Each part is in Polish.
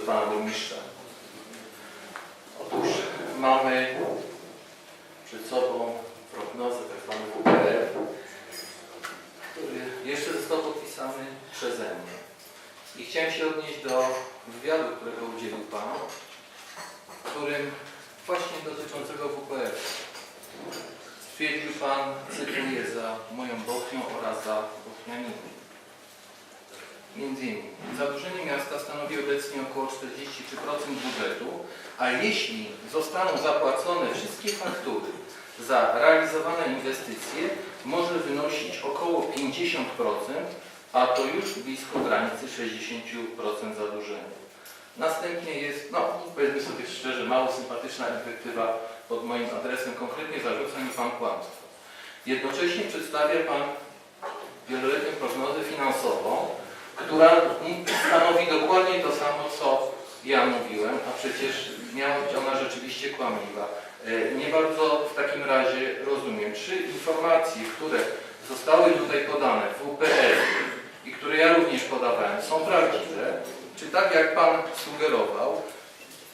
do pana burmistrza. Otóż mamy przed sobą prognozę tzw. WPR, który jeszcze został podpisany przeze mnie. I chciałem się odnieść do wywiadu, którego udzielił Pan, którym właśnie dotyczącego WPR. Stwierdził Pan, cytuję, za moją Bochnią oraz za Bochnianami. Między innymi, zadłużenie miasta stanowi obecnie około 43% budżetu, a jeśli zostaną zapłacone wszystkie faktury za realizowane inwestycje, może wynosić około 50%, a to już blisko granicy 60% zadłużenia. Następnie jest, no powiedzmy sobie szczerze, mało sympatyczna inwektywa pod moim adresem, konkretnie zarzuca mi Pan kłamstwo. Jednocześnie przedstawia Pan wieloletnią prognozę finansową, która stanowi dokładnie to samo, co ja mówiłem, a przecież miała być ona rzeczywiście kłamliwa. E, Nie bardzo w takim razie rozumiem, czy informacje, które zostały tutaj podane w WPR i które ja również podawałem, są prawdziwe, czy tak jak Pan sugerował,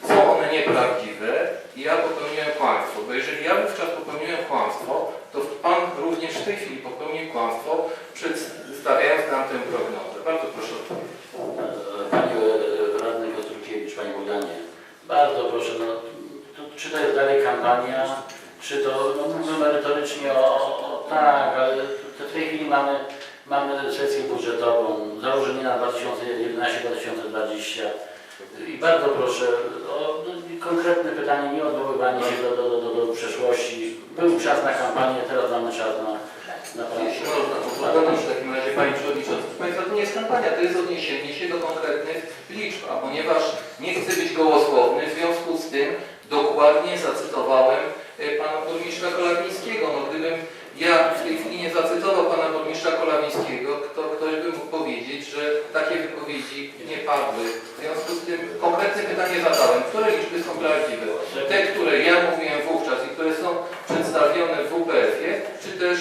są one nieprawdziwe i ja popełniłem kłamstwo. Bo jeżeli ja wówczas popełniłem kłamstwo, to Pan również w tej chwili popełnił kłamstwo, przedstawiając nam tę prognozę. Bardzo proszę o odpowiedź. Panie e, Radny Kostrkiewicz, Panie Bogdanie, bardzo proszę, no, to, czy to jest dalej kampania, czy to, no mówimy merytorycznie o, o tak, ale w tej chwili mamy, mamy sesję budżetową, założenie na 2011-2020 i bardzo proszę o konkretne pytanie, nie odwoływanie się do, do, do, do, przeszłości. Był czas na kampanię, teraz mamy czas na, na. Jeśli można, to w takim razie Panie Przewodniczący. Proszę Państwa, to nie jest kampania, to jest odniesienie się do konkretnych liczb, a ponieważ nie chcę być gołosłowny, w związku z tym dokładnie zacytowałem e, Pana Burmistrza Kolawińskiego. No gdybym ja w tej chwili nie zacytował Pana Burmistrza Kolawińskiego, to ktoś by mógł powiedzieć, że takie wypowiedzi nie padły. W związku z tym konkretne pytanie zadałem, które liczby są prawdziwe? Te, które ja mówiłem wówczas i które są przedstawione w WPF-ie, czy też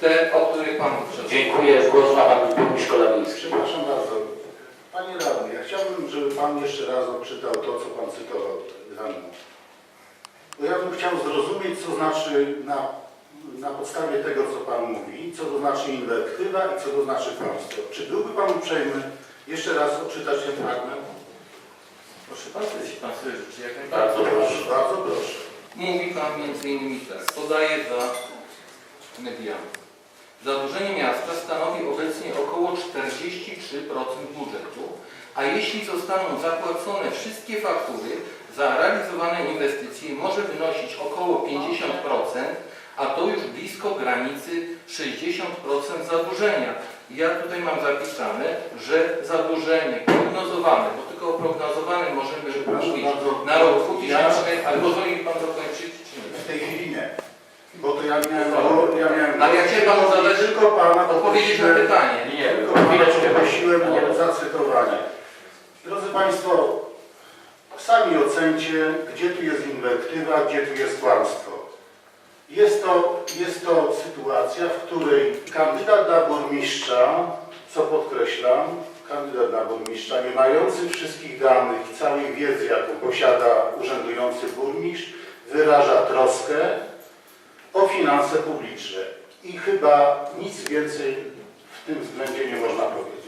te, o których Pan mówił? Dziękuję. Głos ma Pan Burmistrz Kolawiński. Przepraszam bardzo. Panie radny, ja chciałbym, żeby Pan jeszcze raz odczytał to, co Pan cytował za mną. Bo ja bym chciał zrozumieć, co znaczy na, na podstawie tego, co Pan mówi, co to znaczy inwektywa i co to znaczy kłamstwo. Czy byłby Pan uprzejmy jeszcze raz odczytać ten fragment? Proszę bardzo, jeśli Pan sobie życzy, jak Bardzo proszę. Bardzo proszę. Mówi Pan między innymi tak, podaje za mediami. Zadłużenie miasta stanowi obecnie około 43% budżetu, a jeśli zostaną zapłacone wszystkie faktury za realizowane inwestycje, może wynosić około 50%, a to już blisko granicy 60% zadłużenia. Ja tutaj mam zapisane, że zadłużenie prognozowane, bo tylko o prognozowanym możemy mówić bardzo. na rok Ja- 2000, ale pozwoli mi Pan dokończyć, czy nie? W tej chwili nie. Bo to ja miałem... Bo ja miałem Ale ja chciałem Panu zadać- tylko Pana Odpowiedzieć na poprosiłem- pytanie. Nie, Tylko Pana chwileczkę. prosiłem Nie. o zacytowanie. Drodzy Państwo, sami ocencie, gdzie tu jest inwektywa, gdzie tu jest kłamstwo. Jest to, jest to sytuacja, w której kandydat na burmistrza, co podkreślam, kandydat na burmistrza, nie mający wszystkich danych i całej wiedzy, jaką posiada urzędujący burmistrz, wyraża troskę o finanse publiczne. I chyba nic więcej w tym względzie nie można powiedzieć.